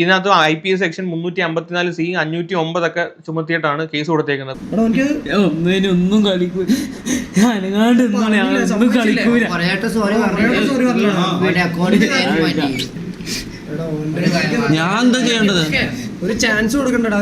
ഇതിനകത്ത് I P S section മുന്നൂറ്റി അമ്പത്തിനാല് സി അഞ്ഞൂറ്റി ഒമ്പതൊക്കെ ചുമത്തിയിട്ടാണ് കേസ് കൊടുത്തേക്കുന്നത്. ഒന്നും കളിക്കൂല. ഞാൻ എന്താ ചെയ്യേണ്ടത്? ഒരു ചാൻസ് കൊടുക്കണ്ടടാ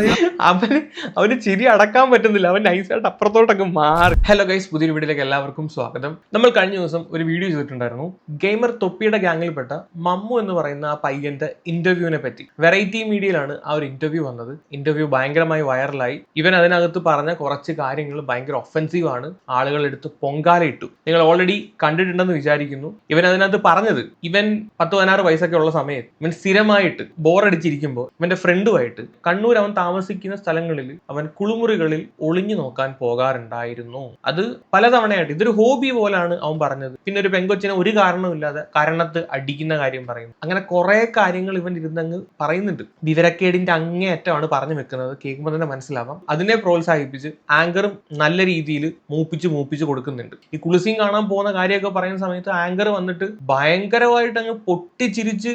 അവന് അവന് ചിരി അടക്കാൻ പറ്റുന്നില്ല. അവൻ നൈസായിട്ട് അപ്പുറത്തോട്ടൊക്കെ മാറി. ഹലോ ഗൈസ് പുതിയൊരു വീഡിയോയിലേക്ക് എല്ലാവർക്കും സ്വാഗതം. നമ്മൾ കഴിഞ്ഞ ദിവസം ഒരു വീഡിയോ ചെയ്തിട്ടുണ്ടായിരുന്നു. ഗെയിമർ തൊപ്പിയുടെ ഗ്യാങ്ങിൽപ്പെട്ട മമ്മു എന്ന് പറയുന്ന ആ പയ്യന്റെ ഇന്റർവ്യൂവിനെ പറ്റി. വെറൈറ്റി മീഡിയയിലാണ് ആ ഒരു ഇന്റർവ്യൂ വന്നത്. ഇന്റർവ്യൂ ഭയങ്കരമായി വൈറലായി ഇവൻ അതിനകത്ത് പറഞ്ഞ കുറച്ച് കാര്യങ്ങൾ ഭയങ്കര ഒഫൻസീവ് ആണ്. ആളുകളെടുത്ത് പൊങ്കാലയിട്ടു നിങ്ങൾ ഓൾറെഡി കണ്ടിട്ടുണ്ടെന്ന് വിചാരിക്കുന്നു. ഇവൻ അതിനകത്ത് പറഞ്ഞത് ഇവൻ പത്ത് പതിനാറ് വയസ്സൊക്കെ ഉള്ള സമയത്ത് ഇവൻ സ്ഥിരമായിട്ട് ബോറടിച്ചിരിക്കുമ്പോൾ ഇവന്റെ ഫ്രണ്ടുമായിട്ട് കണ്ണൂർ അവൻ താമസിക്കുന്ന സ്ഥലങ്ങളിൽ അവൻ കുളിമുറികളിൽ ഒളിഞ്ഞു നോക്കാൻ പോകാറുണ്ടായിരുന്നു. അത് പലതവണയായിട്ട്. ഇതൊരു ഹോബി പോലാണ് അവൻ പറഞ്ഞത്. പിന്നെ ഒരു പെങ്കൊച്ചിനെ ഒരു കാരണമില്ലാതെ കരണത്ത് അടിക്കുന്ന കാര്യം പറയുന്നു. അങ്ങനെ കുറെ കാര്യങ്ങൾ ഇവൻ ഇരുന്നങ്ങ് പറയുന്നുണ്ട്. വിവരക്കേടിന്റെ അങ്ങേയറ്റമാണ് പറഞ്ഞു വെക്കുന്നത്. കേൾക്കുമ്പോൾ തന്നെ മനസ്സിലാവാം. അതിനെ പ്രോത്സാഹിപ്പിച്ച് ആങ്കറും നല്ല രീതിയിൽ മൂപ്പിച്ച് മൂപ്പിച്ച് കൊടുക്കുന്നുണ്ട്. ഈ കുളിസിയും കാണാൻ പോകുന്ന കാര്യമൊക്കെ പറയുന്ന സമയത്ത് ആങ്കർ വന്നിട്ട് ഭയങ്കരമായിട്ട് അങ്ങ് പൊട്ടിച്ചിരിച്ച്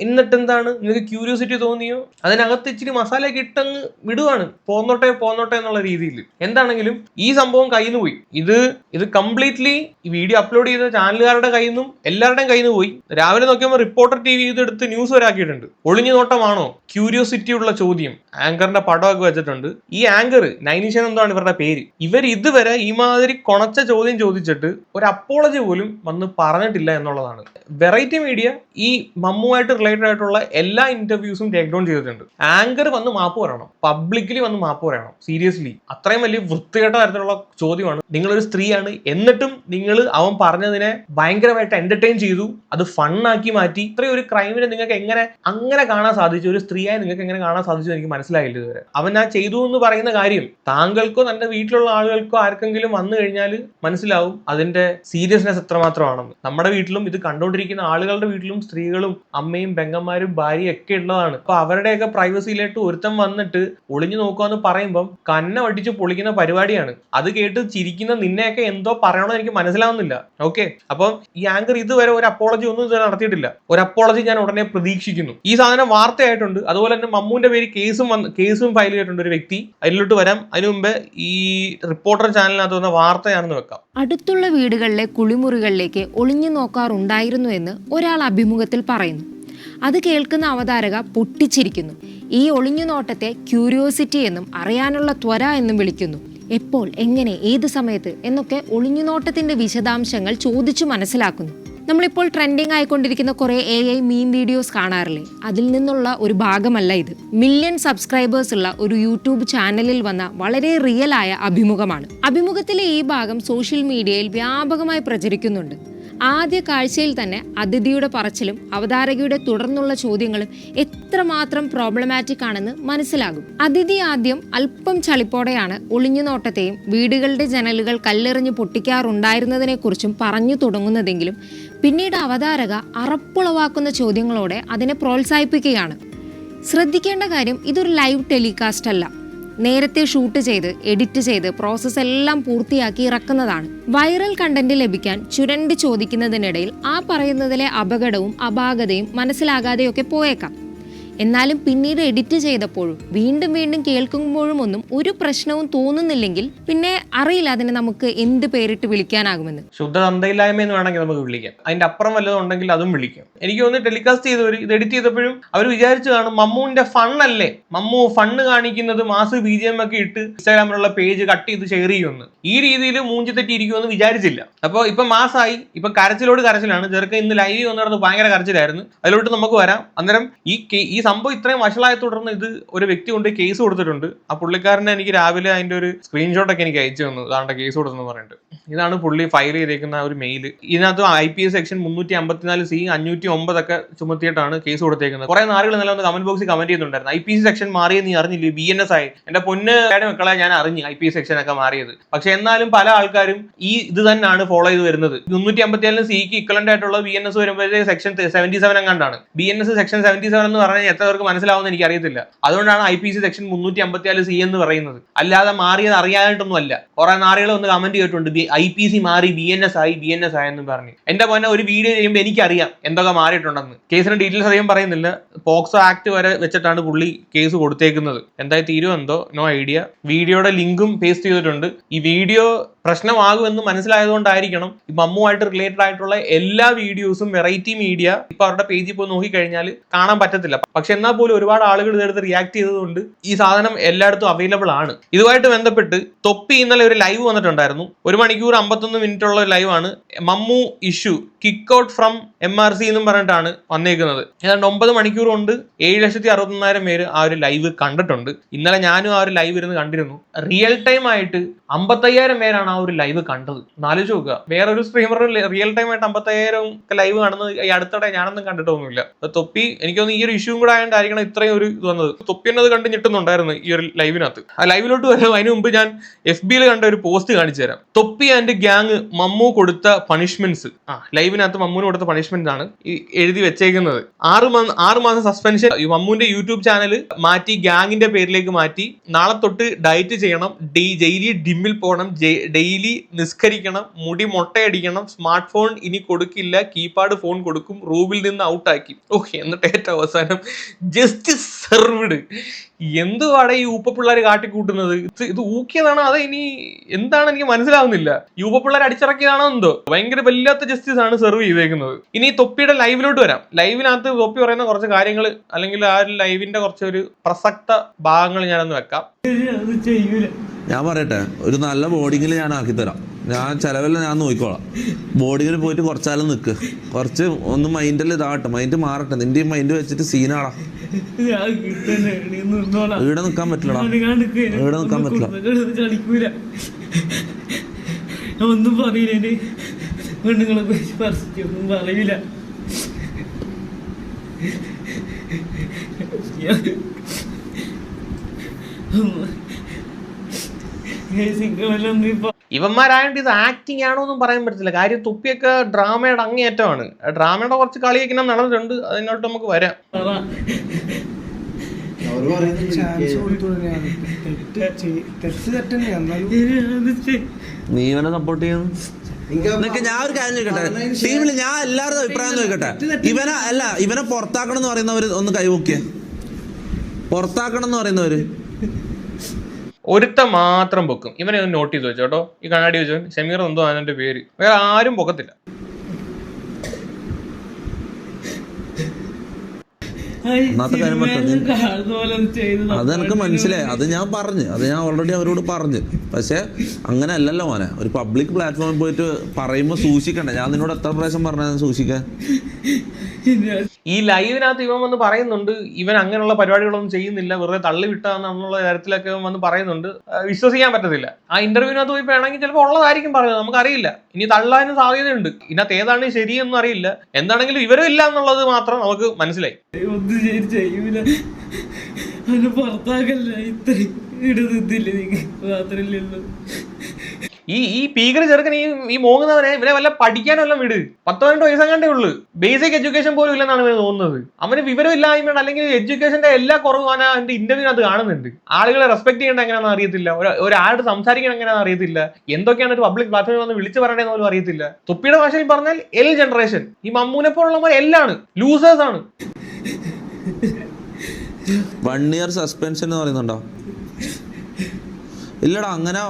എന്നിട്ട് എന്താണ് നിങ്ങൾക്ക് ക്യൂരിയോസിറ്റി തോന്നിയോ? അതിനകത്ത് ഇച്ചിരി മസാലയൊക്കെ ഇട്ടങ്ങ് വിടുവാണ്. പോന്നോട്ടെ പോന്നോട്ടെ എന്നുള്ള രീതിയിൽ. എന്താണെങ്കിലും ഈ സംഭവം കയ്യിൽ നിന്ന് പോയി. ഇത് ഇത് കംപ്ലീറ്റ്ലി ഈ വീഡിയോ അപ്ലോഡ് ചെയ്ത ചാനലുകാരുടെ കയ്യിൽ നിന്നും എല്ലാവരുടെയും കയ്യിൽ നിന്ന് പോയി. രാവിലെ നോക്കിയപ്പോൾ റിപ്പോർട്ടർ ടി വി ഇതെടുത്ത് ന്യൂസ് വരാക്കിയിട്ടുണ്ട് ഒളിഞ്ഞു നോട്ടമാണോ? ക്യൂരിയോസിറ്റി ഉള്ള ചോദ്യം. ആങ്കറിന്റെ പടമൊക്കെ വെച്ചിട്ടുണ്ട്. ഈ ആങ്കർ നൈനിഷൻ എന്താണ് ഇവരുടെ പേര്? ഇവർ ഇതുവരെ ഈ മാതിരി കൊണച്ച ചോദ്യം ചോദിച്ചിട്ട് ഒരു അപ്പോളജി പോലും വന്ന് പറഞ്ഞിട്ടില്ല എന്നുള്ളതാണ്. വെറൈറ്റി മീഡിയ ഈ മമ്മുമായിട്ട് റിലേറ്റഡ് ആയിട്ടുള്ള എല്ലാ ഇന്റർവ്യൂസും ടേക്ക് ഡൗൺ ചെയ്തിട്ടുണ്ട്. ആങ്കർ വന്ന് മാപ്പ് പറയണം. പബ്ലിക്കലി വന്ന് മാപ്പ് പറയണം. സീരിയസ്ലി അത്രയും വലിയ വൃത്തികെട്ട തരത്തിലുള്ള ചോദ്യമാണ്. നിങ്ങളൊരു സ്ത്രീയാണ്. എന്നിട്ടും നിങ്ങൾ അവൻ പറഞ്ഞതിനെ ഭയങ്കരമായിട്ട് എന്റർടൈൻ ചെയ്തു. അത് ഫണ്ണാക്കി മാറ്റി. ഇത്രയും ഒരു ക്രൈമിനെ നിങ്ങൾക്ക് എങ്ങനെ അങ്ങനെ കാണാൻ സാധിച്ചു? ഒരു സ്ത്രീയായി നിങ്ങൾക്ക് എങ്ങനെ കാണാൻ സാധിച്ചു എനിക്ക് മനസ്സിലായില്ല ഇതുവരെ. അവൻ ആ ചെയ്തു എന്ന് പറയുന്ന കാര്യം താങ്കൾക്കോ തന്റെ വീട്ടിലുള്ള ആളുകൾക്കോ ആർക്കെങ്കിലും വന്നു കഴിഞ്ഞാൽ മനസ്സിലാവും അതിന്റെ സീരിയസ്നെസ് എത്രമാത്രമാണെന്ന്. നമ്മുടെ വീട്ടിലും ഇത് കണ്ടുകൊണ്ടിരിക്കുന്ന ആളുകളുടെ വീട്ടിലും സ്ത്രീകളും അമ്മയും പെങ്ങന്മാരും ഭാര്യയും ഒക്കെ ഉള്ളതാണ്. അപ്പൊ അവരുടെയൊക്കെ പ്രൈവസിയിലേക്ക് ഒരുത്തം വന്നിട്ട് ഒളിഞ്ഞു നോക്കുകയെന്ന് പറയുമ്പം കന്ന വട്ടിച്ച് പൊളിക്കുന്ന പരിപാടിയാണ്. അത് കേട്ട് ചിരിക്കുന്ന നിന്നെയൊക്കെ എന്തോ പറയണമെന്ന് എനിക്ക് മനസ്സിലാവുന്നില്ല. ഓക്കെ അപ്പം ഈ ആങ്കർ ഇതുവരെ ഒരു അപ്പോളജി ഒന്നും ഇതുവരെ നടത്തിയിട്ടില്ല. ഒരു അപ്പോളജി ഞാൻ ഉടനെ പ്രതീക്ഷിക്കുന്നു. ഈ സാധനം വാർത്തയായിട്ടുണ്ട്. അതുപോലെ തന്നെ മമ്മൂന്റെ പേര് കേസും വന്ന് കേസും ഫയൽ ചെയ്തിട്ടുണ്ട് ഒരു വ്യക്തി. അതിലോട്ട് വരാം. അതിനു മുമ്പ് ഈ റിപ്പോർട്ടർ ചാനലിനകത്ത് വന്ന വാർത്തയാണെന്ന് വെക്കാം. അടുത്തുള്ള വീടുകളിലെ കുളിമുറികളിലേക്ക് ഒളിഞ്ഞു നോക്കാറുണ്ടായിരുന്നു എന്ന് ഒരാൾ അഭിമുഖത്തിൽ പറയുന്നു. അത് കേൾക്കുന്ന അവതാരക പൊട്ടിച്ചിരിക്കുന്നു. ഈ ഒളിഞ്ഞുനോട്ടത്തെ ക്യൂരിയോസിറ്റി എന്നും അറിയാനുള്ള ത്വര എന്നും വിളിക്കുന്നു. എപ്പോൾ എങ്ങനെ ഏത് സമയത്ത് എന്നൊക്കെ ഒളിഞ്ഞുനോട്ടത്തിന്റെ വിശദാംശങ്ങൾ ചോദിച്ചു മനസ്സിലാക്കുന്നു. നമ്മളിപ്പോൾ ട്രെൻഡിങ് ആയിക്കൊണ്ടിരിക്കുന്ന കുറേ എ ഐ മീം വീഡിയോസ് കാണാറില്ലേ? അതിൽ നിന്നുള്ള ഒരു ഭാഗമല്ല ഇത്. മില്യൺ സബ്സ്ക്രൈബേഴ്സ് ഉള്ള ഒരു യൂട്യൂബ് ചാനലിൽ വന്ന വളരെ റിയൽ ആയ അഭിമുഖമാണ്. അഭിമുഖത്തിലെ ഈ ഭാഗം സോഷ്യൽ മീഡിയയിൽ വ്യാപകമായി പ്രചരിക്കുന്നുണ്ട്. ആദ്യ കാഴ്ചയിൽ തന്നെ അതിഥിയുടെ പറച്ചിലും അവതാരകയുടെ തുടർന്നുള്ള ചോദ്യങ്ങളും എത്രമാത്രം പ്രോബ്ലമാറ്റിക് ആണെന്ന് മനസ്സിലാകും. അതിഥി ആദ്യം അല്പം ചളിപ്പോടെയാണ് ഒളിഞ്ഞുനോട്ടത്തെയും വീടുകളുടെ ജനലുകൾ കല്ലെറിഞ്ഞ് പൊട്ടിക്കാറുണ്ടായിരുന്നതിനെക്കുറിച്ചും പറഞ്ഞു തുടങ്ങുന്നതെങ്കിലും പിന്നീട് അവതാരക അറപ്പുളവാക്കുന്ന ചോദ്യങ്ങളോടെ അതിനെ പ്രോത്സാഹിപ്പിക്കുകയാണ്. ശ്രദ്ധിക്കേണ്ട കാര്യം ഇതൊരു ലൈവ് ടെലികാസ്റ്റ് അല്ല. നേരത്തെ ഷൂട്ട് ചെയ്ത് എഡിറ്റ് ചെയ്ത് പ്രോസസ്സ് എല്ലാം പൂർത്തിയാക്കി ഇറക്കുന്നതാണ്. വൈറൽ കണ്ടന്റ് ലഭിക്കാൻ ചുരണ്ട് ചോദിക്കുന്നതിനിടയിൽ ആ പറയുന്നതിലെ അപകടവും അപാകതയും മനസ്സിലാകാതെയൊക്കെ പോയേക്കാം. എന്നാലും പിന്നീട് എഡിറ്റ് ചെയ്തപ്പോഴും വീണ്ടും വീണ്ടും കേൾക്കുമ്പോഴും ഒന്നും ഒരു പ്രശ്നവും തോന്നുന്നില്ലെങ്കിൽ പിന്നെ അറിയില്ല അതിനെ നമുക്ക് എന്ത് പേരിട്ട് വിളിക്കാനാകുമെന്ന്. ശുദ്ധ തന്തയില്ലായ്മ എന്ന് വേണമെങ്കിൽ നമുക്ക് വിളിക്കാം. അതിന്റെ അപ്പുറം വല്ലതും ഉണ്ടെങ്കിൽ അതും വിളിക്കാം. എനിക്ക് തോന്നുന്നു ടെലികാസ്റ്റ് ചെയ്തവർ ഇത് എഡിറ്റ് ചെയ്തപ്പോഴും അവർ വിചാരിച്ചു കാണും മമ്മുവിന്റെ ഫണ്ണല്ലേ? മമ്മു ഫണ്ണ് കാണിക്കുന്നത് മാസ് ബി ജി എം ഒക്കെ ഇട്ട് ഇൻസ്റ്റാഗ്രാമിലുള്ള പേജ് കട്ട് ചെയ്ത് ഷെയർ ചെയ്യുമെന്ന്. ഈ രീതിയിൽ മൂഞ്ചി തെറ്റിയിരിക്കുമെന്ന് വിചാരിച്ചില്ല. അപ്പോൾ ഇപ്പൊ മാസായി. ഇപ്പൊ കരച്ചിലോട് കരച്ചിലാണ്. ചെറുക്ക ഇന്ന് ലൈവ് വന്നിടത്ത് ഭയങ്കര കരച്ചിലായിരുന്നു. അതിലോട്ട് നമുക്ക് വരാം. അന്നേരം ഈ ഈ സംഭവം ഇത്രയും വഷളായ തുടർന്ന് ഇത് ഒരു വ്യക്തി കൊണ്ട് കേസ് കൊടുത്തിട്ടുണ്ട്. ആ പുള്ളിക്കാരനെ എനിക്ക് രാവിലെ അതിന്റെ ഒരു സ്ക്രീൻഷോട്ട് ഒക്കെ എനിക്ക് അയച്ചു തന്നു. അതാണ്ട് കേസ് കൊടുത്തെന്ന് പറഞ്ഞിട്ട്. ഇതാണ് പുള്ളി ഫയൽ ചെയ്തേക്കുന്ന ഒരു മെയിൽ ഇതിനകത്ത് ഐ പി എസ് സെക്ഷൻ മുന്നൂറ്റി അമ്പത്തിനാല് സി അഞ്ഞൂറ്റി ഒമ്പതൊക്കെ ചുമത്തിയിട്ടാണ് കേസ് കൊടുത്തേക്കുന്നത്. കുറെ നാളുകൾ നല്ല ഒന്ന് കമന്റ് ബോക്സിൽ കമന്റ് ചെയ്യുന്നുണ്ടായിരുന്നു. ഐ പി സി സെക്ഷൻ മാറിയെന്ന് നീ അറിഞ്ഞില്ല? ബി എൻ എസ് ആയി. എന്റെ പൊന്ന് മക്കളെ ഞാൻ അറിഞ്ഞു ഐ പി എസ് സെക്ഷൻ ഒക്കെ മാറിയത്. പക്ഷെ എന്നാലും പല ആൾക്കാരും ഈ ഇത് തന്നെയാണ് ഫോളോ ചെയ്ത് വരുന്നത്. മുന്നൂറ്റി അമ്പത്തിനാലിന് സിക്ക് ഇക്വലന്റ് ആയിട്ടുള്ള ബി എൻ എസ് വരുമ്പോഴത്തേക്ക് section seventy seven എങ്ങാണ്ടാണ്. B N S section seventy seven എന്ന് പറഞ്ഞാൽ എത്ര പേർക്ക് മനസ്സിലാവുമെന്ന് എനിക്ക് അറിയത്തില്ല അതുകൊണ്ടാണ് ഐ പി സി സെക്ഷൻ മുന്നൂറ്റി അമ്പത്തിനാല് സി എന്ന് പറയുന്നത്. അല്ലാതെ മാറിയത് അറിയാനായിട്ടൊന്നും അല്ല കുറെ നാളുകൾ ഒന്ന് കമന്റ് ചെയ്തിട്ടുണ്ട്. ഐ പി സി മാറി ബി എൻ എസ് ആയി ബി എൻ എസ് ആയെന്ന് പറഞ്ഞു. എന്റെ പോലെ ഒരു വീഡിയോ ചെയ്യുമ്പോൾ എനിക്കറിയാം എന്തൊക്കെ മാറിയിട്ടുണ്ടെന്ന്. കേസിന്റെ ഡീറ്റെയിൽസ് അധികം പറയുന്നില്ല. പോക്സോ ആക്ട് വരെ വെച്ചിട്ടാണ് പുള്ളി കേസ് കൊടുത്തേക്കുന്നത്. എന്തായി തീരുമെന്തോ നോ ഐഡിയ. വീഡിയോയുടെ ലിങ്കും പേസ്റ്റ് ചെയ്തിട്ടുണ്ട്. ഈ വീഡിയോ പ്രശ്നമാകുമെന്ന് മനസ്സിലായതുകൊണ്ടായിരിക്കണം ഈ മമ്മുമായിട്ട് റിലേറ്റഡ് ആയിട്ടുള്ള എല്ലാ വീഡിയോസും വെറൈറ്റി മീഡിയ ഇപ്പൊ അവരുടെ പേജിൽ പോയി നോക്കിക്കഴിഞ്ഞാൽ കാണാൻ പറ്റത്തില്ല. പക്ഷെ എന്നാൽ പോലും ഒരുപാട് ആളുകൾ ഇതെടുത്ത് റിയാക്ട് ചെയ്തതുകൊണ്ട് ഈ സാധനം എല്ലായിടത്തും അവൈലബിൾ ആണ്. ഇതുമായിട്ട് ബന്ധപ്പെട്ട് തൊപ്പി ഇന്നലെ ഒരു ലൈവ് വന്നിട്ടുണ്ടായിരുന്നു. ഒരു മണിക്കൂർ അമ്പത്തൊന്ന് മിനിറ്റ് ഉള്ള ഒരു ലൈവാണ് Mammu issue kick out from M R C എന്നും പറഞ്ഞിട്ടാണ് വന്നേക്കുന്നത്. ഏതാണ്ട് ഒമ്പത് മണിക്കൂർ കൊണ്ട് ഏഴ് ലക്ഷത്തി അറുപത്തൊന്നായിരം പേര് ആ ഒരു ലൈവ് കണ്ടിട്ടുണ്ട്. ഇന്നലെ ഞാനും ആ ഒരു ലൈവ് ഇരുന്ന് കണ്ടിരുന്നു. റിയൽ ടൈം ആയിട്ട് അമ്പത്തയ്യായിരം പേരാണ് ആ ഒരു ലൈവ് കണ്ടത്. നാലോചിച്ച് നോക്കുക. വേറൊരു സ്ട്രീമറും റിയൽ ടൈം ആയിട്ട് അമ്പത്തയ്യായിരം ലൈവ് കാണുന്നത് ഈ അടുത്തിടെ ഞാനൊന്നും കണ്ടിട്ടൊന്നുമില്ല. തൊപ്പി എനിക്കൊന്നും ഈ ഒരു ഇഷ്യൂ കൂടെ ആയതുകൊണ്ടായിരിക്കണം ഇത്രയും ഒരു ഇത് വന്നത്. തൊപ്പി എന്നത് കണ്ട് ഞെട്ടുന്നുണ്ടായിരുന്നു ഈ ഒരു ലൈവിനകത്ത്. ആ ലൈവിലോട്ട് വരാം. അതിന് മുമ്പ് ഞാൻ എഫ് ബിയിൽ കണ്ട ഒരു പോസ്റ്റ് കാണിച്ചു തരാം. തൊപ്പി ആൻഡ് ഗ്യാങ് മമ്മു കൊടുത്ത പണിഷ്മെന്റ്സ്. ആ ലൈവിനകത്ത് മമ്മുവിന് കൊടുത്ത പണിഷ്മെന്റ് ആണ് ഈ എഴുതി വെച്ചേക്കുന്നത്. ആറ് മാസം ആറ് മാസം സസ്പെൻഷൻ. മമ്മുവിന്റെ യൂട്യൂബ് ചാനൽ മാറ്റി ഗ്യാങ്ങിന്റെ പേരിലേക്ക് മാറ്റി. നാളെ തൊട്ട് ഡയറ്റ് ചെയ്യണം. ഡെയിലി ഡിമ്മിൽ പോകണം. ഡെയിലി നിസ്കരിക്കണം. മുടി മുട്ടയടിക്കണം. സ്മാർട്ട് ഫോൺ ഇനി കൊടുക്കില്ല. കീപാഡ് ഫോൺ കൊടുക്കും. റൂമിൽ നിന്ന് ഔട്ടാക്കി. ഓഹ് എന്നിട്ട് ഏറ്റവും അവസാനം ജസ്റ്റിസ് സെർവ്ഡ് എന്തുവാടെ ഈ ഊപ്പ പിള്ളേർ കാട്ടിക്കൂട്ടുന്നത്? ഇത് ഊക്കിയതാണോ? അതെ ഇനി എന്താണ് എനിക്ക് മനസ്സിലാവുന്നില്ല. ഈ ഊപ്പ പിള്ളേർ അടിച്ചിറക്കിയതാണോ എന്തോ? ഭയങ്കര വല്ലാത്ത ജസ്റ്റിസ് ആണ് സെർവ് ചെയ്തേക്കുന്നത്. ഇനി തൊപ്പിയുടെ ലൈവിലോട്ട് വരാം. ലൈവിനകത്ത് തൊപ്പി പറയുന്ന കുറച്ച് കാര്യങ്ങൾ അല്ലെങ്കിൽ ആ ഒരു ലൈവിന്റെ കുറച്ച് ഒരു പ്രസക്ത ഭാഗങ്ങൾ ഞാനൊന്ന് വെക്കാം. ഞാൻ പറയട്ടെ ഒരു നല്ല ബോർഡിങ്ങിൽ ഞാൻ ആക്കി തരാം ഞാൻ ചിലവെല്ലാം ഞാൻ നോക്കിക്കോളാം. ബോർഡിങ്ങിൽ പോയിട്ട് കുറച്ചാലും നിൽക്ക് കുറച്ച് ഒന്ന് മൈൻഡിൽ ഇതാകട്ടെ. മൈൻഡ് മാറട്ടെ. നിന്റെ മൈൻഡ് വെച്ചിട്ട് സീനാടാ ഇവിടെ നിൽക്കാൻ പറ്റില്ലടാ. ഈടെ. ഇവിടെ നിൽക്കാൻ പറ്റില്ല. ഒന്നും പറയില്ല പെണ്ണുങ്ങളെ കുറിച്ച് പറിച്ചിട്ട് ഒന്നും പറയില്ല. സിംഗമെല്ലാം ഇപ്പൊ ഇവന്മാരായതുകൊണ്ട് ഇത് ആക്ടിങ് ആണോ എന്നും പറയാൻ പറ്റത്തില്ല. കാര്യം തുപ്പിയൊക്കെ ഡ്രാമയുടെ അങ്ങേയറ്റമാണ്. ഡ്രാമയുടെ കുറച്ച് കളിയൊക്കെ ഇങ്ങനെ നടന്നിട്ടുണ്ട് അതിനോട്ട് നമുക്ക് വരാം. നീ ഇവനെ സപ്പോർട്ട് ചെയ്യുന്നു ഞാൻ ഒരു കാര്യം ചോദിക്കട്ടെ? ടീമിൽ ഞാൻ എല്ലാവരുടെ അഭിപ്രായം ചോദിക്കട്ടെ? ഇവനെ അല്ല ഇവനെ പുറത്താക്കണം എന്ന് പറയുന്നവര് ഒന്ന് കൈവോക്കിയ പുറത്താക്കണം എന്ന് പറയുന്നവര്. ഒരുത്ത മാത്രം പൊക്കും. ഇവനെ ഒന്ന് നോട്ട് ചെയ്ത് വെച്ചോ കേട്ടോ. ഈ കണ്ണാടി വെച്ചോ ഷമീർ എന്തോ അതിന്റെ പേര്. വേറെ ആരും പൊക്കത്തില്ല. അതെനിക്ക് മനസ്സിലായി. അത് ഞാൻ പറഞ്ഞു. അത് ഞാൻ ഓൾറെഡി അവരോട് പറഞ്ഞു. പക്ഷെ അങ്ങനെ അല്ലല്ലോ മോനെ. ഒരു പബ്ലിക് പ്ലാറ്റ്ഫോമിൽ പോയിട്ട് പറയുമ്പോൾ സൂക്ഷിക്കണ്ട. ഞാൻ നിന്നോട് എത്ര പ്രാവശ്യം പറഞ്ഞു സൂക്ഷിക്കാൻ? ഈ ലൈവിനകത്ത് ഇവൻ വന്ന് പറയുന്നുണ്ട് ഇവൻ അങ്ങനെയുള്ള പരിപാടികളൊന്നും ചെയ്യുന്നില്ല വെറുതെ തള്ളി വിട്ടാന്നുള്ള കാര്യത്തിലൊക്കെ വന്ന് പറയുന്നുണ്ട്. വിശ്വസിക്കാൻ പറ്റത്തില്ല. ആ ഇന്റർവ്യൂവിനകത്ത് പോയി വേണമെങ്കിൽ ചിലപ്പോൾ ഉള്ളതായിരിക്കും പറയുന്നത് നമുക്കറിയില്ല. ഇനി തള്ളാനും സാധ്യതയുണ്ട്. ഇതിനകത്ത് ഏതാണ് ശരിയെന്നും അറിയില്ല. എന്താണെങ്കിലും ഇവരും ഇല്ല എന്നുള്ളത് മാത്രം നമുക്ക് മനസ്സിലായി. പുറത്താക്കല്ല. ഇത്രയും നിങ്ങൾ? മാത്രല്ലല്ലോ ഈ ഈ പീകര ചെറുക്കൻ ഈ ഈ മോങ്ങുന്നവനെ ഇവനെ വല്ല പഠിക്കാനോ വല്ലതും വിട്. പത്ത് പതിനെട്ട് കണ്ടേ ഉള്ളൂ. ബേസിക് എഡ്യൂക്കേഷൻ പോലും ഇല്ലെന്നാണ് ഇവന് തോന്നുന്നത്. അവന് വിവരം ഇല്ലായ്മ അല്ലെങ്കിൽ എഡ്യൂക്കേഷന്റെ എല്ലാ കുറവും അവൻ ഇന്റർവ്യൂ ഇന്റർവ്യൂവിനകത്ത് കാണുന്നുണ്ട്. ആളുകളെ റെസ്പെക്ട് ചെയ്യേണ്ട എങ്ങനെയാണെന്ന് അറിയത്തില്ല. ഒരു ഒരാളോട് സംസാരിക്കണം എങ്ങനെയാണെന്ന് അറിയത്തില്ല. എന്തൊക്കെയാണ് ഒരു പബ്ലിക് പ്ലാറ്റ്ഫോമിൽ വന്ന് വിളിച്ചു പറയണേന്ന് പോലും അറിയത്തില്ല. തുപ്പിയുടെ ഭാഷയിൽ പറഞ്ഞാൽ എൽ ജനറേഷൻ ഈ മമ്മൂനെ പോലുള്ളവർ എല്ലാണ്. ലൂസേഴ്സ് ആണ്. വൺ ഇയർ സസ്പെൻഷൻ എന്ന് പറയുന്നുണ്ടോ? ഇല്ലടാ അങ്ങനെ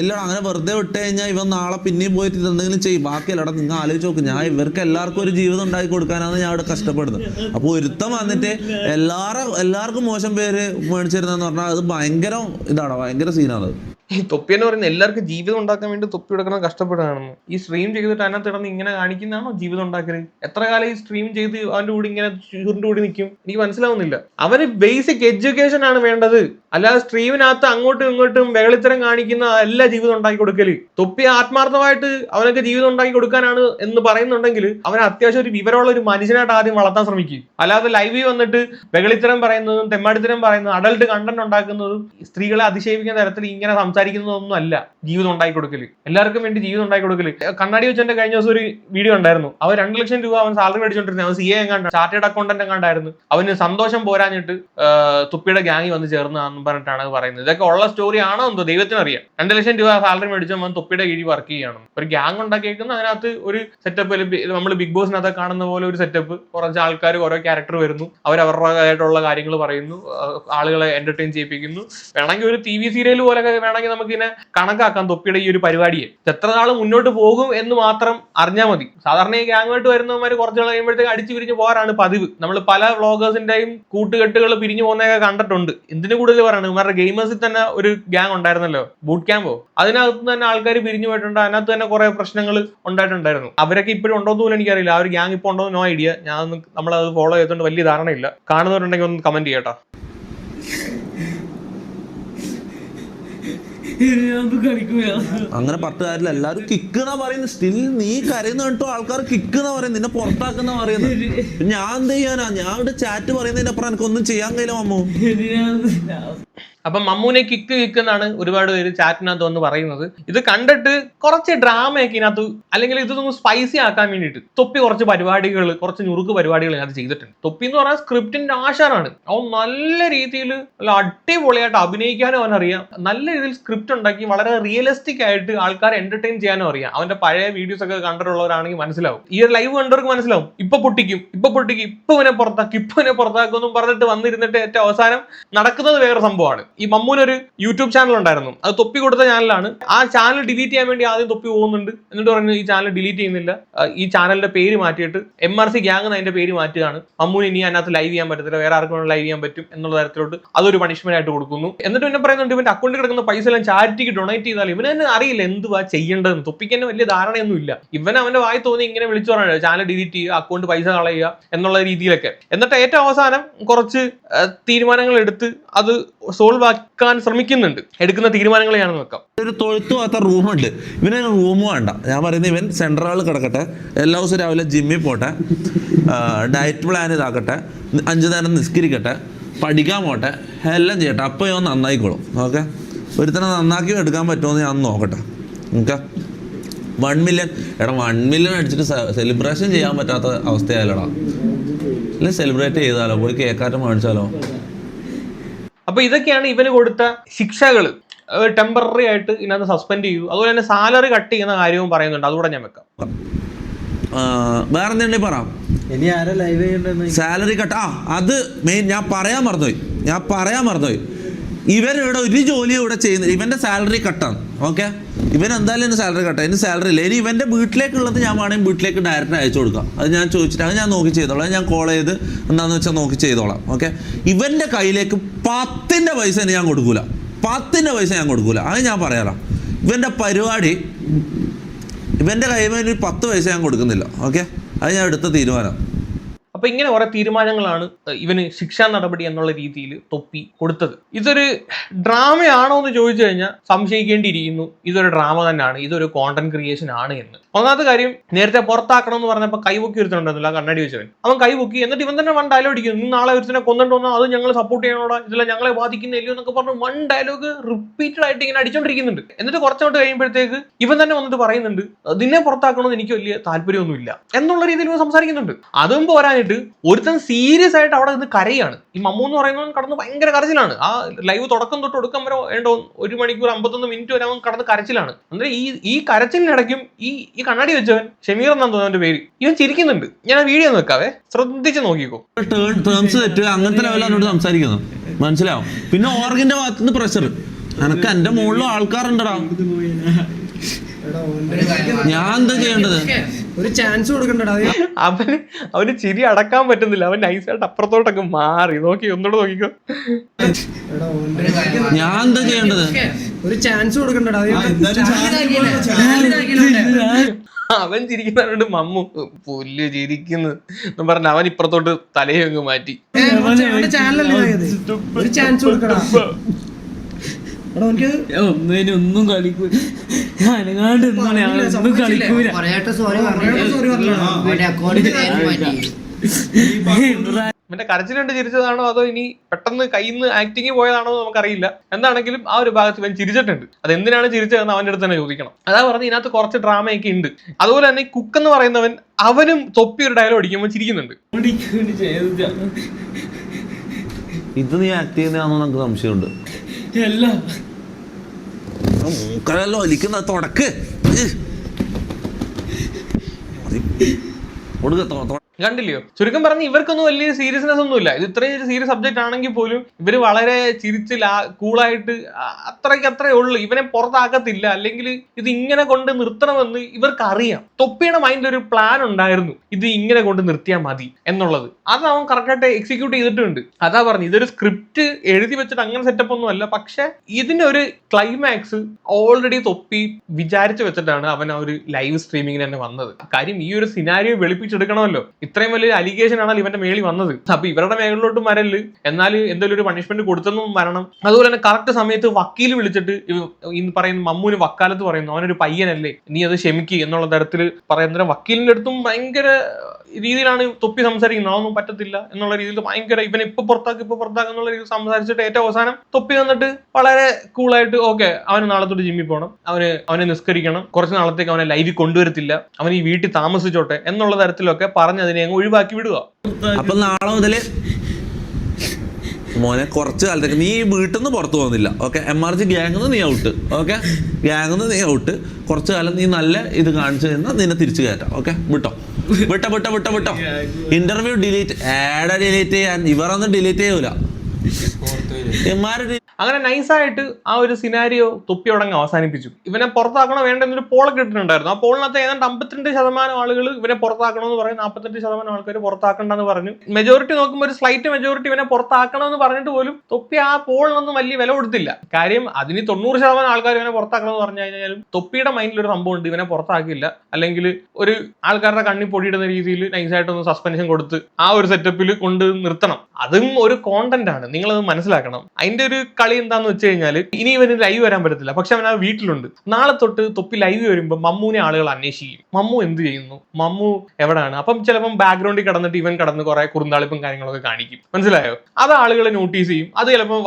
ഇല്ലടാ അങ്ങനെ വെറുതെ വിട്ട് കഴിഞ്ഞാൽ ഇവൻ നാളെ പിന്നെയും പോയിട്ട് എന്തെങ്കിലും ചെയ്യും. ബാക്കിയല്ലടാ നിങ്ങൾ ആലോചിച്ച് നോക്ക്. ഞാൻ ഇവർക്ക് എല്ലാവർക്കും ഒരു ജീവിതം ഉണ്ടാക്കി കൊടുക്കാനാണ് ഞാൻ അവിടെ കഷ്ടപ്പെടുന്നത്. അപ്പോൾ ഒരുത്തം വന്നിട്ട് എല്ലാവരും എല്ലാവർക്കും മോശം പേര് മേടിച്ചിരുന്നെന്ന് പറഞ്ഞാൽ അത് ഭയങ്കര ഇതാടാ ഭയങ്കര സീനാണ് ഈ തൊപ്പി എന്ന് പറയുന്നത് എല്ലാവർക്കും ജീവിതം ഉണ്ടാക്കാൻ വേണ്ടി തൊപ്പി എടുക്കണം കഷ്ടപ്പെടുകയാണെന്ന്. ഈ സ്ട്രീം ചെയ്തിട്ട് അതിനകത്ത് ഇടന്ന് ഇങ്ങനെ കാണിക്കുന്നതാണോ ജീവിതം ഉണ്ടാക്കരുത് എത്ര കാലം ഈ സ്ട്രീം ചെയ്ത് അവന്റെ കൂടി ഇങ്ങനെ ചുരുണ്ട് കൂടി നിൽക്കും എനിക്ക് മനസ്സിലാവുന്നില്ല. അവന് ബേസിക് എഡ്യൂക്കേഷൻ ആണ് വേണ്ടത്. അല്ലാതെ സ്ട്രീമിനകത്ത് അങ്ങോട്ടും ഇങ്ങോട്ടും വെകളിത്തരം കാണിക്കുന്ന എല്ലാ ജീവിതം ഉണ്ടാക്കി കൊടുക്കൽ. തൊപ്പി ആത്മാർത്ഥമായിട്ട് അവനൊക്കെ ജീവിതം ഉണ്ടാക്കി കൊടുക്കാനാണ് എന്ന് പറയുന്നുണ്ടെങ്കിൽ അവനെ അത്യാവശ്യം ഒരു വിവരമുള്ള ഒരു മനുഷ്യനായിട്ട് ആദ്യം വളർത്താൻ ശ്രമിക്കും. അല്ലാതെ ലൈവിൽ വന്നിട്ട് വെകളിത്തരം പറയുന്നതും തെമ്മാടിത്തരം പറയുന്നതും അഡൾട്ട് കണ്ടന്റ് ഉണ്ടാക്കുന്നതും സ്ത്രീകളെ അതിശയിപ്പിക്കുന്ന തരത്തിൽ ഇങ്ങനെ സംസാരിക്കുന്നതൊന്നും അല്ല ജീവിതം ഉണ്ടാക്കി കൊടുക്കൽ. എല്ലാവർക്കും വേണ്ടി ജീവിതം ഉണ്ടാക്കി കൊടുക്കൽ. കണ്ണാടി വെച്ചെന്റെ കഴിഞ്ഞ ദിവസം ഒരു വീഡിയോ ഉണ്ടായിരുന്നു. അവൻ രണ്ട് ലക്ഷം രൂപ അവൻ സാലറി മേടിച്ചോണ്ടിരുന്നത് അവൻ സി എ എങ്ങാണ്ട് ചാർട്ടേഡ് അക്കൗണ്ടന്റ് എങ്ങാണ്ടായിരുന്നു. അവന് സന്തോഷം പോരാഞ്ഞിട്ട് തുപ്പിയുടെ ഗ്യാങ്ങി വന്ന് ചേർന്നതാണെന്ന് പറഞ്ഞിട്ടാണ് പറയുന്നത്. ഇതൊക്കെ ഉള്ള സ്റ്റോറി ആണോ എന്തോ? ദൈവത്തിന് അറിയാം രണ്ട് ലക്ഷം രൂപ സാലറി മേടിച്ചു അവൻ തുപ്പിയുടെ കീഴിൽ വർക്ക് ചെയ്യണം ഒരു ഗ്യാങ് ഉണ്ടാക്കിയേക്കുന്ന അതിനകത്ത് ഒരു സെറ്റപ്പ് നമ്മൾ ബിഗ് ബോസിനകത്ത് കാണുന്ന പോലെ ഒരു സെറ്റപ്പ് കുറച്ച് ആൾക്കാർ ഓരോ ക്യാരക്ടർ വരുന്നു. അവർ അവരുടേതായിട്ടുള്ള കാര്യങ്ങൾ പറയുന്നു. ആളുകളെ എന്റർടൈൻ ചെയ്യിപ്പിക്കുന്നു. വേണമെങ്കിൽ ഒരു ടി വി സീരിയൽ പോലെ വേണമെങ്കിൽ നമുക്ക് ഇതിനെ കണക്കാക്കാം തൊപ്പിയുടെ ഈ ഒരു പരിപാടിയെ. എത്ര നാൾ മുന്നോട്ട് പോകും എന്ന് മാത്രം അറിഞ്ഞാൽ മതി. സാധാരണ ഈ ഗ്യാങ്ങുമായിട്ട് വരുന്നവന്മാർ കുറച്ച് നാൾ കഴിയുമ്പോഴത്തേക്ക് അടിച്ചു പിരിഞ്ഞ് പോകാറാണ് പതിവ്. നമ്മൾ പല വ്ളോഗേഴ്സിന്റെയും കൂട്ടുകെട്ടുകൾ പിരിഞ്ഞു പോകുന്നതൊക്കെ കണ്ടിട്ടുണ്ട്. എന്തിനു കൂടുതൽ പറയുന്നത് ഇവരുടെ ഗെയിമേഴ്സിൽ തന്നെ ഒരു ഗ്യാങ് ഉണ്ടായിരുന്നല്ലോ ബൂട്ട് ക്യാമ്പോ. അതിനകത്ത് തന്നെ ആൾക്കാർ പിരിഞ്ഞു പോയിട്ടുണ്ട്. അതിനകത്ത് തന്നെ കുറെ പ്രശ്നങ്ങൾ ഉണ്ടായിട്ടുണ്ടായിരുന്നു. അവരൊക്കെ ഇപ്പോഴും ഉണ്ടോ എന്ന് പോലും എനിക്കറിയില്ല. ആ ഒരു ഗ്യാങ് ഇപ്പോൾ ഉണ്ടോ നോ ഐഡിയ. ഞാൻ നമ്മളത് ഫോളോ ചെയ്തുകൊണ്ട് വലിയ ധാരണയില്ല. കാണുന്നവരുണ്ടെങ്കിൽ ഒന്ന് കമന്റ് ചെയ്യട്ടോ ഞാനൊന്നും കളിക്കൂല അങ്ങനെ പത്ത് കാര്യമില്ല. എല്ലാരും കിക്ക് പറയുന്നു സ്റ്റിൽ നീ കരയുന്ന കണ്ടോ ആൾക്കാർ കിക്ക് പറയുന്നു പറയുന്നത്. നിന്നെ പുറത്താക്കുന്ന പറയുന്നു ഞാൻ എന്ത് ചെയ്യാനാ? ഞാൻ ഇവിടെ ചാറ്റ് പറയുന്നതിന്റെ അപ്പുറം എനിക്കൊന്നും ചെയ്യാൻ കഴിയില്ല മമ്മു അപ്പം മമ്മൂനെ കിക്ക് കിക്ക് എന്നാണ് ഒരുപാട് പേര് ചാറ്റിനകത്ത് വന്ന് പറയുന്നത്. ഇത് കണ്ടിട്ട് കുറച്ച് ഡ്രാമയൊക്കെ ഇതിനകത്ത് അല്ലെങ്കിൽ ഇതൊന്ന് സ്പൈസി ആക്കാൻ വേണ്ടിയിട്ട് തൊപ്പി കുറച്ച് പരിപാടികൾ കുറച്ച് ഞുറുക്ക് പരിപാടികൾ ഇതിനകത്ത് ചെയ്തിട്ടുണ്ട്. തൊപ്പി എന്ന് പറഞ്ഞാൽ സ്ക്രിപ്റ്റിന്റെ ആശാനാണ്. അവൻ നല്ല രീതിയിൽ അടിപൊളിയായിട്ട് അഭിനയിക്കാനും അവനറിയാം. നല്ല രീതിയിൽ സ്ക്രിപ്റ്റ് ഉണ്ടാക്കി വളരെ റിയലിസ്റ്റിക് ആയിട്ട് ആൾക്കാരെ എന്റർടൈൻ ചെയ്യാനും അറിയാം. അവന്റെ പഴയ വീഡിയോസ് ഒക്കെ കണ്ടിട്ടുള്ളവരാണെങ്കിൽ മനസ്സിലാവും. ഈ ലൈവ് കണ്ടവർക്ക് മനസ്സിലാവും. ഇപ്പൊ പൊട്ടിക്കും ഇപ്പൊ പൊട്ടിക്കും ഇപ്പൊ ഇവനെ പുറത്താക്കും ഇപ്പൊ ഇവനെ പുറത്താക്കും എന്നും പറഞ്ഞിട്ട് വന്നിരുന്നിട്ട് ഏറ്റവും അവസാനം നടക്കുന്നത് വേറെ സംഭവമാണ്. ഈ മമ്മൂനൊരു യൂട്യൂബ് ചാനൽ ഉണ്ടായിരുന്നു അത് തൊപ്പി കൊടുത്ത ചാനലാണ്. ആ ചാനൽ ഡിലീറ്റ് ചെയ്യാൻ വേണ്ടി ആദ്യം തൊപ്പി പോകുന്നുണ്ട്. എന്നിട്ട് പറഞ്ഞു ഈ ചാനൽ ഡിലീറ്റ് ചെയ്യുന്നില്ല. ഈ ചാനലിന്റെ പേര് മാറ്റിയിട്ട് എം ആർ സി ഗ്യാങ് അതിന്റെ പേര് മാറ്റുകയാണ്. മമ്മൂന് ഇനി അതിനകത്ത് ലൈവ് ചെയ്യാൻ പറ്റത്തില്ല. വേറെ ആർക്കും ലൈവ് ചെയ്യാൻ പറ്റും എന്നുള്ള തരത്തിലോട്ട് അതൊരു പണിഷ്മെന്റ് ആയിട്ട് കൊടുക്കുന്നു. എന്നിട്ട് പിന്നെ പറയുന്നുണ്ട് ഇവന്റെ അക്കൗണ്ടിൽ കിടക്കുന്ന പൈസ എല്ലാം ചാരിറ്റിക്ക് ഡൊണേറ്റ് ചെയ്താൽ ഇവന് അറിയില്ല എന്തുവാ ചെയ്യേണ്ടതെന്ന്. തൊപ്പിക്ക് തന്നെ വലിയ ധാരണയൊന്നും ഇല്ല ഇവൻ അവന്റെ വായി തോന്നി ഇങ്ങനെ വിളിച്ചു പറഞ്ഞു ചാനൽ ഡിലീറ്റ് ചെയ്യുക അക്കൗണ്ട് പൈസ കളയുക എന്നുള്ള രീതിയിലൊക്കെ. എന്നിട്ട് ഏറ്റവും അവസാനം കുറച്ച് തീരുമാനങ്ങൾ എടുത്ത് അത് സോൾവ് ആക്കാൻ ശ്രമിക്കുന്നുണ്ട്. എടുക്കുന്ന തീരുമാനങ്ങളെയാണ് നോക്കാം ഒരു തൊഴുത്തു പോകാത്ത റൂമുണ്ട്. ഇവന് റൂമും വേണ്ട. ഞാൻ പറയുന്നത് ഇവൻ സെൻട്രൽ കിടക്കട്ടെ. എല്ലാ ദിവസവും രാവിലെ ജിമ്മിൽ പോട്ടെ. Diet plan ഇതാക്കട്ടെ. അഞ്ചു നേരം നിസ്കരിക്കട്ടെ. പഠിക്കാൻ പോട്ടെ. എല്ലാം ചെയ്യട്ടെ. അപ്പോൾ ഇവൻ നന്നായിക്കോളും. ഓക്കെ? ഒരുത്തനെ നന്നാക്കി എടുക്കാൻ പറ്റുമോ ഞാൻ നോക്കട്ടെ. ഓക്കെ? വൺ മില്യൺ എടാ വൺ മില്യൺ അടിച്ചിട്ട് സെലിബ്രേഷൻ ചെയ്യാൻ പറ്റാത്ത അവസ്ഥയായാലടാ അല്ലെങ്കിൽ സെലിബ്രേറ്റ് ചെയ്താലോ? പോയി കേക്കാറ്റം മേടിച്ചാലോ? അപ്പൊ ഇതൊക്കെയാണ് ഇവന് കൊടുത്ത ശിക്ഷകൾ ടെമ്പററി ആയിട്ട് ഇതിനകത്ത് സസ്പെൻഡ് ചെയ്യൂ. അതുപോലെ തന്നെ സാലറി കട്ട് ചെയ്യുന്ന കാര്യവും പറയുന്നുണ്ട്. അതുകൂടെ ഞാൻ വെക്കാം. വേറെ എന്തെങ്കിലും പറ. ഇനി ആരാ ലൈവ് സാലറി കട്ട് ആ അത് മെയിൻ ഞാൻ പറയാൻ മറന്നുപോയി. ഞാൻ പറയാൻ മറന്നുപോയി. ഇവരിവിടെ ഒരു ജോലിയും ഇവിടെ ചെയ്യുന്നില്ല ഇവന്റെ സാലറി കട്ടാണ് ഓക്കെ ഇവൻ എന്തായാലും എന്റെ സാലറി കട്ടാ ഇനി സാലറി ഇല്ല. ഇനി ഇവന്റെ വീട്ടിലേക്കുള്ളത് ഞാൻ വേണമെങ്കിൽ വീട്ടിലേക്ക് ഡയറക്റ്റ് അയച്ചു കൊടുക്കാം. അത് ഞാൻ ചോദിച്ചിട്ട് അത് ഞാൻ നോക്കി ചെയ്തോളാം. ഞാൻ കോൾ ചെയ്ത് എന്താണെന്ന് വെച്ചാൽ നോക്കി ചെയ്തോളാം. ഓക്കെ ഇവന്റെ കയ്യിലേക്ക് പത്തിന്റെ പൈസ ഞാൻ കൊടുക്കൂല. പത്തിന്റെ പൈസ ഞാൻ കൊടുക്കൂല. അത് ഞാൻ പറയാറാം. ഇവന്റെ പരിപാടി ഇവന്റെ കയ്യിൽ ഒരു പത്ത് പൈസ ഞാൻ കൊടുക്കുന്നില്ല. ഓക്കെ അത് ഞാൻ എടുത്ത തീരുമാനം. അപ്പൊ ഇങ്ങനെ കുറെ തീരുമാനങ്ങളാണ് ഇവന് ശിക്ഷാ നടപടി എന്നുള്ള രീതിയിൽ തൊപ്പി കൊടുത്തത്. ഇതൊരു ഡ്രാമയാണോ എന്ന് ചോദിച്ചു കഴിഞ്ഞാൽ സംശയിക്കേണ്ടിയിരിക്കുന്നു. ഇതൊരു ഡ്രാമ തന്നെയാണ്. ഇതൊരു കോണ്ടന്റ് ക്രിയേഷൻ ആണ് എന്ന്. ഒന്നാമത്തെ കാര്യം നേരത്തെ പുറത്താക്കണം എന്ന് പറഞ്ഞപ്പോൾ കൈപൊക്കി ഒരുത്തനുണ്ടല്ലോ ആ കണ്ണടി വെച്ചവൻ. അവൻ കൈപൊക്കി എന്നിട്ട് ഇവൻ തന്നെ വൺ ഡയലോഗ് ഇരിക്കും "നീ നാളെ ഒരുത്തിനെ കൊന്നിട്ട് വന്നാൽ അത് ഞങ്ങൾ സപ്പോർട്ട് ചെയ്യണോടാ? ഇതില്ല ഞങ്ങളെ ബാധിക്കുന്നില്ലയോ എന്നൊക്കെ പറഞ്ഞ് വൺ ഡയലോഗ് റിപ്പീറ്റഡ് ആയിട്ട് ഇങ്ങനെ അടിച്ചോണ്ടിരിക്കുന്നുണ്ട്. എന്നിട്ട് കുറച്ചോട്ട് കഴിയുമ്പോഴത്തേക്ക് ഇവൻ തന്നെ വന്നിട്ട് പറയുന്നുണ്ട് നിന്നെ പുറത്താക്കണമെന്ന് എനിക്ക് വലിയ താല്പര്യമൊന്നുമില്ല എന്നുള്ള രീതിയിൽ ഇവൻ സംസാരിക്കുന്നുണ്ട്. അതും പോരാനായിട്ട് ഒരുത്തൻ സീരിയസ് ആയിട്ട് അവിടെ നിന്ന് കരയാണ്. ഈ മമ്മു എന്ന് പറയുന്നവൻ കടന്ന് ഭയങ്കര കരച്ചിലാണ്. ആ ലൈവ് തുടക്കം തൊട്ട് ഒടുക്കം വരെ വേണ്ടോ ഒരു മണിക്കൂർ അമ്പത്തൊന്ന് മിനിറ്റ് വരെ അവൻ കടന്ന് കരച്ചിലാണ്. അന്നേരം ഈ ഈ കരച്ചിലിനിടയ്ക്കും ഈ ഈ കണ്ണാടി വെച്ചവൻ ഷമീർ എന്നാണ് തോന്നുന്നു അവന്റെ പേര്. ഇവൻ ചിരിക്കുന്നുണ്ട്. ഞാൻ ആ വീഡിയോ നോക്കാവേ ശ്രദ്ധിച്ച് നോക്കിക്കോ. അങ്ങനത്തെ സംസാരിക്കുന്നു മനസ്സിലാവും? പിന്നെ ഓർഗിന്റെ ഭാഗത്തുനിന്ന് പ്രഷർ എനക്ക് എന്റെ മുകളിലും ആൾക്കാരുണ്ടടാ. ഞാൻ എന്താ ചെയ്യേണ്ടത്? ഒരു ചാൻസ് കൊടുക്കണ്ടടാ അവന് അവന് ചിരി അടക്കാൻ പറ്റുന്നില്ല. അവൻ നൈസായിട്ട് അപ്പുറത്തോട്ടൊക്കെ മാറി. നോക്കി ഒന്നുകൂടെ നോക്കിക്കോ. ഞാൻ എന്താ ചെയ്യേണ്ടത്? ഒരു ചാൻസ് കൊടുക്കണ്ടടാ അവൻ ചിരിക്കുന്നവരോട് മമ്മു പുല്ല് ചിരിക്കുന്നു. എന്ന് പറഞ്ഞ അവൻ ഇപ്പുറത്തോട്ട് തലയങ്ങ് മാറ്റി. ചാനലല്ലേ ഒരു ചാൻസ് കൊടുക്കടാ. ഒന്നും കളിക്കൂല ഒന്നും കളിക്കൂല. ഇവന്റെ കരച്ചിലുണ്ട് ചിരിച്ചതാണോ അതോ ഇനി പെട്ടെന്ന് കയ്യിൽ നിന്ന് ആക്ടിങ് പോയതാണോ എന്ന് നമുക്കറിയില്ല. എന്താണെങ്കിലും ആ ഒരു ഭാഗത്ത് ഇവൻ ചിരിച്ചിട്ടുണ്ട്. അത് എന്തിനാണ് ചിരിച്ചതെന്ന് അവന്റെ അടുത്ത് തന്നെ ചോദിക്കണം. അതാ പറഞ്ഞ് ഇതിനകത്ത് കുറച്ച് ഡ്രാമയൊക്കെ ഉണ്ട്. അതുപോലെ തന്നെ കുക്ക് എന്ന് പറയുന്നവൻ അവനും തൊപ്പി ഒരു ഡയലോഗ് അടിക്കുമ്പോൾ ചിരിക്കുന്നുണ്ട്. ഇത് നീ ആക്ട് ചെയ്യുന്നതാണോ നമുക്ക് സംശയമുണ്ട്. അല്ല മൂക്കലല്ലോ ഒലിക്കുന്ന തുടക്ക്. കൊടുക്ക കണ്ടില്ലയോ? ചുരുക്കം പറഞ്ഞ് ഇവർക്കൊന്നും വലിയ സീരിയസ്നെസ് ഒന്നും ഇല്ല ഇത് ഇത്രയും ഒരു സീരിയസ് സബ്ജക്റ്റ് ആണെങ്കിൽ പോലും ഇവർ വളരെ ചിരിച്ച് ലാ കൂളായിട്ട് അത്രയ്ക്ക് അത്രേ ഉള്ളൂ. ഇവനെ പുറത്താക്കത്തില്ല. അല്ലെങ്കിൽ ഇത് ഇങ്ങനെ കൊണ്ട് നിർത്തണമെന്ന് ഇവർക്കറിയാം. തൊപ്പിയുടെ മൈൻഡിൽ ഒരു പ്ലാൻ ഉണ്ടായിരുന്നു. ഇത് ഇങ്ങനെ കൊണ്ട് നിർത്തിയാൽ മതി എന്നുള്ളത്. അത് അവൻ കറക്റ്റായിട്ട് എക്സിക്യൂട്ട് ചെയ്തിട്ടുണ്ട്. അതാ പറഞ്ഞു ഇതൊരു സ്ക്രിപ്റ്റ് എഴുതി വെച്ചിട്ട് അങ്ങനെ സെറ്റപ്പ് ഒന്നും അല്ല. പക്ഷെ ഇതിന്റെ ഒരു ക്ലൈമാക്സ് ഓൾറെഡി തൊപ്പി വിചാരിച്ചു വെച്ചിട്ടാണ് അവൻ ആ ഒരു ലൈവ് സ്ട്രീമിങ്ങിന് തന്നെ വന്നത്. കാര്യം ഈ ഒരു സിനാരിയോ വെളുപ്പിച്ചെടുക്കണമല്ലോ. ഇത്രയും വലിയൊരു അലിഗേഷൻ ആണല്ലോ ഇവന്റെ മേളിൽ വന്നത്. അപ്പൊ ഇവരുടെ മേളിലോട്ട് മരൽ എന്നാൽ എന്തെങ്കിലും ഒരു പണിഷ്മെന്റ് കൊടുത്തെന്നും വരണം. അതുപോലെ തന്നെ കറക്റ്റ് സമയത്ത് വക്കീൽ വിളിച്ചിട്ട് ഇന്ന് പറയുന്ന മമ്മൂന് വക്കാലത്ത് പറയുന്നു അവനൊരു പയ്യനല്ലേ നീ അത് ക്ഷമിക്കുക എന്നുള്ള തരത്തിൽ പറയുന്ന വക്കീലിന്റെ അടുത്തും ഭയങ്കര രീതിയിലാണ് തൊപ്പി സംസാരിക്കുന്നത്. അതൊന്നും പറ്റത്തില്ല എന്നുള്ള രീതിയിൽ ഭയങ്കര ഇവനെ ഇപ്പൊ പുറത്താക്കി ഇപ്പൊ പുറത്താക്കുക എന്നുള്ള രീതിയിൽ സംസാരിച്ചിട്ട് ഏറ്റവും അവസാനം തൊപ്പി തന്നിട്ട് വളരെ കൂളായിട്ട് ഓക്കെ അവന് നാളെ തൊട്ട് ജിമ്മിൽ പോകണം അവന് അവനെ നിസ്കരിക്കണം. കുറച്ച് നാളത്തേക്ക് അവനെ ലൈവിൽ കൊണ്ടുവരത്തില്ല. അവൻ ഈ വീട്ടിൽ താമസിച്ചോട്ടെ എന്നുള്ള തരത്തിലൊക്കെ പറഞ്ഞ് അതിനെ അങ്ങ് ഒഴിവാക്കി വിടുക. അപ്പൊ നാളെ മുതൽ മോനെ കുറച്ച് കാലത്തേക്ക് നീ വീട്ടിൽ നിന്ന് പുറത്തു പോകുന്നില്ല. ഓക്കെ എം ആർ ജി ഗ്യാങ്ങിൽ നിന്ന് നീ ഔട്ട് ഓക്കെ ഗ്യാങ്ങിൽ നിന്ന് നീ ഔട്ട് കുറച്ച് കാലം നീ നല്ല ഇത് കാണിച്ചു കഴിഞ്ഞാൽ നിന്നെ തിരിച്ചു കയറ്റാം. ഓക്കെ വിട്ടോ. വിട്ടോ വിട്ടോ വിട്ടോ വിട്ടോ. ഇന്റർവ്യൂ ഡിലീറ്റ് ആഡ് ഡിലീറ്റ് ചെയ്യാൻ. ഒന്നും ഡിലീറ്റ് ചെയ്യൂല. ഇമാര് അങ്ങനെ നൈസായിട്ട് ആ ഒരു സിനാരിയോ തുപ്പിയോടങ്ങ് അവസാനിപ്പിച്ചു. ഇവനെ പുറത്താക്കണോ വേണ്ട എന്നൊരു പോളൊക്കെ ഇട്ടിട്ടുണ്ടായിരുന്നു. ആ പോളിനകത്ത് ഏതാണ്ട് അമ്പത്തിരണ്ട് ശതമാനം ആളുകൾ ഇവനെ പുറത്താക്കണമെന്ന് പറയും നാൽപ്പത്തെട്ട് ശതമാനം ആൾക്കാർ പുറത്താക്കണ്ടെന്ന് പറഞ്ഞു. മെജോറിറ്റി നോക്കുമ്പോൾ ഒരു സ്ലൈറ്റ് മെജോറിറ്റി ഇവനെ പുറത്താക്കണം എന്ന് പറഞ്ഞിട്ട് പോലും തൊപ്പി ആ പോളിനൊന്നും വലിയ വില കൊടുത്തില്ല. കാര്യം അതിന് തൊണ്ണൂറ് ശതമാനം ആൾക്കാർ ഇവനെ പുറത്താക്കണമെന്ന് പറഞ്ഞു കഴിഞ്ഞാലും തൊപ്പിയുടെ മൈൻഡിൽ ഒരു സംഭവം ഉണ്ട്. ഇവനെ പുറത്താക്കില്ല അല്ലെങ്കിൽ ഒരു ആൾക്കാരുടെ കണ്ണി പൊടിയിടുന്ന രീതിയിൽ നൈസായിട്ടൊന്ന് സസ്പെൻഷൻ കൊടുത്ത് ആ ഒരു സെറ്റപ്പിൽ കൊണ്ട് നിർത്തണം. അതും ഒരു കോണ്ടന്റ് ആണ്. നിങ്ങളത് മനസ്സിലാക്കണം. അതിന്റെ ഒരു കളി എന്താന്ന് വെച്ച് കഴിഞ്ഞാൽ ഇനി ഇവന് ലൈവ് വരാൻ പറ്റത്തില്ല. പക്ഷെ അവൻ ആ വീട്ടിലുണ്ട്. നാളെ തൊട്ട് തൊപ്പി ലൈവ് വരുമ്പോൾ മമ്മൂനെ ആളുകൾ അന്വേഷിക്കും. മമ്മു എന്ത് ചെയ്യുന്നു? മമ്മു എവിടെയാണ് അപ്പം ചിലപ്പം ബാക്ക്ഗ്രൗണ്ടിൽ കടന്നിട്ട് ഇവൻ കടന്ന് കുറെ കുറുന്താളിപ്പും കാര്യങ്ങളൊക്കെ കാണിക്കും. മനസ്സിലായോ? അത് ആളുകളെ നോട്ടീസ് ചെയ്യും. അത് ചിലപ്പോൾ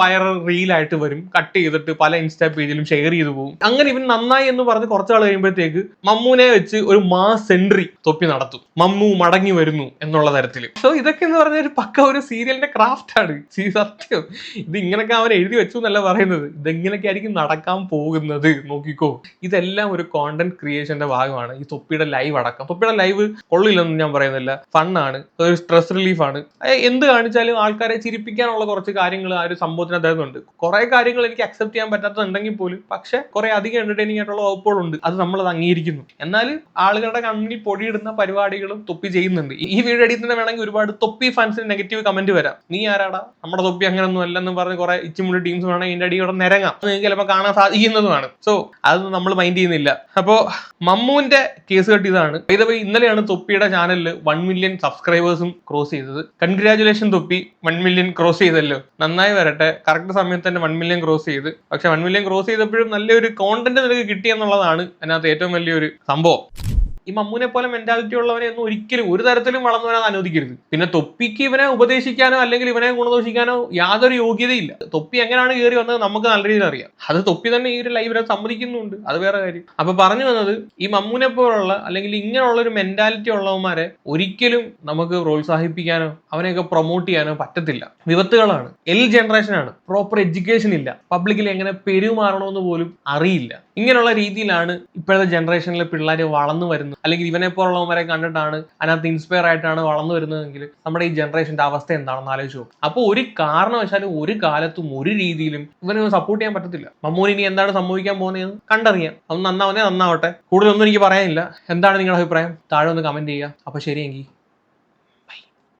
റീൽ റീലായിട്ട് വരും. കട്ട് ചെയ്തിട്ട് പല ഇൻസ്റ്റാ പേജിലും ഷെയർ ചെയ്തു പോകും. അങ്ങനെ ഇവൻ നന്നായി എന്ന് പറഞ്ഞ് കുറച്ചു ആൾ കഴിയുമ്പോഴത്തേക്ക് മമ്മൂനെ വെച്ച് ഒരു മാസ് എൻട്രി തൊപ്പി നടത്തും. മമ്മു മടങ്ങി വരുന്നു എന്നുള്ള തരത്തിൽ സോ ഇതൊക്കെ എന്ന് പറഞ്ഞ ഒരു പക്ക ഒരു സീരിയലിന്റെ ക്രാഫ്റ്റ് ആണ്. സത്യം. ഇത് ഇങ്ങനൊക്കെ അവൻ എഴുതി വെച്ചു എന്നല്ല പറയുന്നത്. ഇതെങ്ങനെയൊക്കെ ആയിരിക്കും നടക്കാൻ പോകുന്നത് നോക്കിക്കോ. ഇതെല്ലാം ഒരു കോണ്ടന്റ് ക്രിയേഷന്റെ ഭാഗമാണ്. ഈ തൊപ്പിയുടെ ലൈവ് അടക്കം. തൊപ്പിയുടെ ലൈവ് കൊള്ളില്ലെന്ന് ഞാൻ പറയുന്നില്ല. ഫണ്ണാണ് അതൊരു സ്ട്രെസ് റിലീഫാണ് എന്ത് കാണിച്ചാലും ആൾക്കാരെ ചിരിപ്പിക്കാനുള്ള കുറച്ച് കാര്യങ്ങൾ ആ ഒരു സംഭവത്തിന് അദ്ദേഹത്തുണ്ട് കുറെ കാര്യങ്ങൾ എനിക്ക് അക്സെപ്റ്റ് ചെയ്യാൻ പറ്റാത്തതുണ്ടെങ്കിൽ പോലും പക്ഷെ കുറെ അധികം എന്റർടൈനിങ് ആയിട്ടുള്ള വകുപ്പുകളുണ്ട്. അത് നമ്മൾ അത് അംഗീകരിക്കുന്നു. എന്നാൽ ആളുകളുടെ കണ്ണിൽ പൊടിയിടുന്ന പരിപാടികളും തൊപ്പി ചെയ്യുന്നുണ്ട്. ഈ- വീഡിയോ അടിയിൽ തന്നെ വേണമെങ്കിൽ ഒരുപാട് തൊപ്പി ഫാൻസിന് നെഗറ്റീവ് കമന്റ് വരാം. നീ ആരാടാ? നമ്മുടെ തൊപ്പി അങ്ങനെയൊന്നും അല്ലെന്ന് പറഞ്ഞ് കുറെ ഇച്ചുമുടി ടീംസ് വേണമെങ്കിൽ ഇതിന്റെ അടിയോടെ നിരങ്ങാം. നിങ്ങൾക്ക് ചിലപ്പോൾ കാണാൻ സാധിക്കുന്നതുമാണ്. സോ അതൊന്നും നമ്മൾ മൈൻഡ് ചെയ്യുന്നില്ല. അപ്പോ മമ്മുവിന്റെ കേസ് കെട്ട് ഇതാണ്. ഇതപ്പോ ഇന്നലെയാണ് തൊപ്പിയുടെ ചാനലിൽ വൺ മില്യൺ സബ്സ്ക്രൈബേഴ്സും ക്രോസ് ചെയ്തത്. Congratulation Thoppi. One million cross ചെയ്തല്ലോ. നന്നായി വരട്ടെ. കറക്റ്റ് സമയത്ത് തന്നെ വൺ മില്യൺ ക്രോസ് ചെയ്ത്. പക്ഷെ വൺ മില്യൺ ക്രോസ് ചെയ്തപ്പോഴും നല്ലൊരു കോണ്ടന്റ് നിനക്ക് കിട്ടിയെന്നുള്ളതാണ് അതിനകത്ത് ഏറ്റവും വലിയൊരു സംഭവം. ഈ മമ്മൂനെ പോലെ മെന്റാലിറ്റി ഉള്ളവനെ ഒന്നും ഒരിക്കലും ഒരു തരത്തിലും വളർന്നു വരാൻ അനുവദിക്കരുത്. പിന്നെ തൊപ്പിക്ക് ഇവനെ ഉപദേശിക്കാനോ അല്ലെങ്കിൽ ഇവനെ ഗുണദോഷിക്കാനോ യാതൊരു യോഗ്യതയില്ല. തൊപ്പി എങ്ങനെയാണ് കയറി വന്നത് നമുക്ക് നല്ല രീതിയിൽ അറിയാം. അത് തൊപ്പി തന്നെ ഈ ഒരു ലൈവിനെ സമ്മതിക്കുന്നുണ്ട്. അത് വേറെ കാര്യം. അപ്പൊ പറഞ്ഞു വന്നത് ഈ മമ്മൂനെ പോലുള്ള അല്ലെങ്കിൽ ഇങ്ങനെയുള്ള ഒരു മെന്റാലിറ്റി ഉള്ളവന്മാരെ ഒരിക്കലും നമുക്ക് പ്രോത്സാഹിപ്പിക്കാനോ അവനെയൊക്കെ പ്രൊമോട്ട് ചെയ്യാനോ പറ്റത്തില്ല. വിപത്തുകളാണ്. എൽ ജനറേഷനാണ് പ്രോപ്പർ എഡ്യൂക്കേഷൻ ഇല്ല. പബ്ലിക്കിൽ എങ്ങനെ പെരുമാറണമെന്ന് പോലും അറിയില്ല. ഇങ്ങനെയുള്ള രീതിയിലാണ് ഇപ്പോഴത്തെ ജനറേഷനിലെ പിള്ളേർ വളർന്നു വരുന്നത്. അല്ലെങ്കിൽ ഇവനെ പോലുള്ളവരെ കണ്ടിട്ടാണ് അതിനകത്ത് ഇൻസ്പയർ ആയിട്ടാണ് വളർന്നു വരുന്നതെങ്കിൽ നമ്മുടെ ഈ ജനറേഷന്റെ അവസ്ഥ എന്താണെന്ന് ആലോചിച്ചു അപ്പോൾ ഒരു കാരണവശാലും ഒരു കാലത്തും ഒരു രീതിയിലും ഇവനെ സപ്പോർട്ട് ചെയ്യാൻ പറ്റത്തില്ല. മമ്മൂന് ഇനി എന്താണ് സംഭവിക്കാൻ പോകുന്നതെന്ന് കണ്ടറിയാം. അത് നന്നാവുന്നേ നന്നാവട്ടെ. കൂടുതലൊന്നും എനിക്ക് പറയാനില്ല. എന്താണ് നിങ്ങളുടെ അഭിപ്രായം? താഴെ ഒന്ന് കമന്റ് ചെയ്യുക. അപ്പോൾ ശരിയെങ്കിൽ.